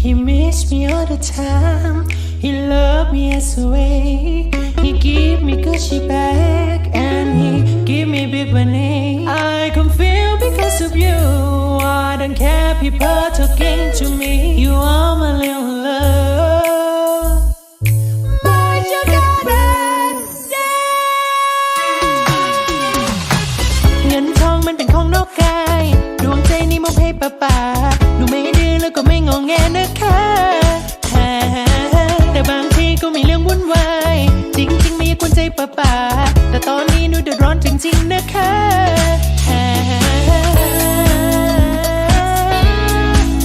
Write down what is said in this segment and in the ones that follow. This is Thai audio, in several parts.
He missed me all the time. He loved me as a way. He give me Gucci back and he give me big money. I can feel because of you. I don't care people talking. ะคะแต่บางทีก็มีเรื่องวุ่นวาย จริงจริๆมีคนใจป่าป่าแต่ตอนนี้หนูเดือดร้อนจริงๆนะคะ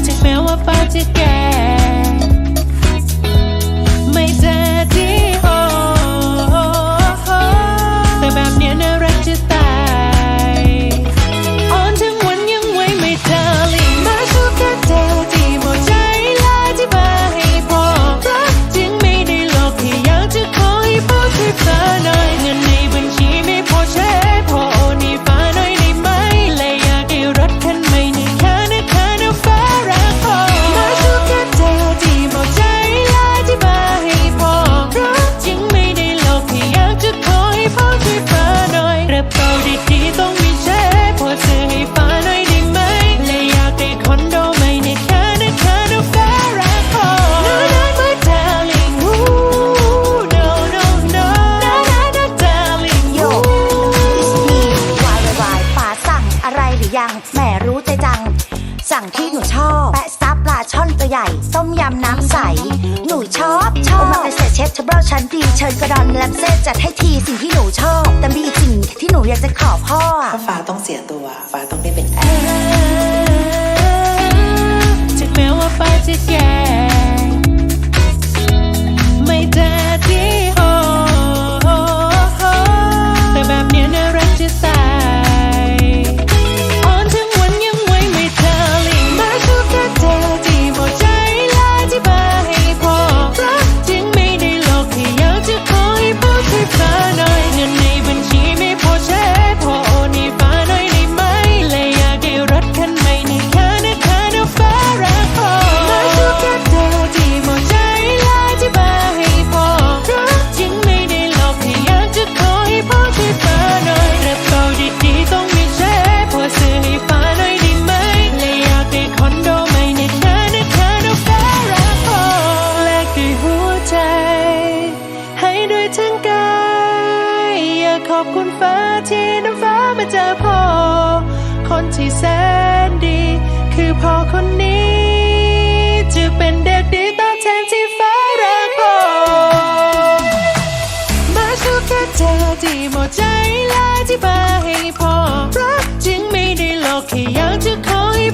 ถึงแม้ว่าฟ้าจะแก่ ยังแหมรู้ใจจัง สั่งที่หนูชอบ แปะซับปลาช่อนตัวใหญ่ส้มยำน้ำใส หนูชอบชอบมาเป็นเศเชฟทับเบิลชั้นดี เชิญกระดอนแลมเซ่จัดให้ทีสิ่งที่หนูชอบ แต่มีสิ่งที่หนูอยากจะขอพ่อถ้าฟ้าต้องเสียตัวฟ้าต้องไม่เป็นแอร์ถึงแม้ว่าฟ้าจะแก่ อบคุณฟ้าที่น้ำฟ้ามาเจอพ่อ คนที่แสนดี คือพ่อคนนี้ จะเป็นเด็กดีตอบแทนที่ฟ้ารักพ่อมาชูแค่เจอที่หมดใจและที่บาให้พ่อรักจริงไม่ได้หลอกแค่อยากจะขอให้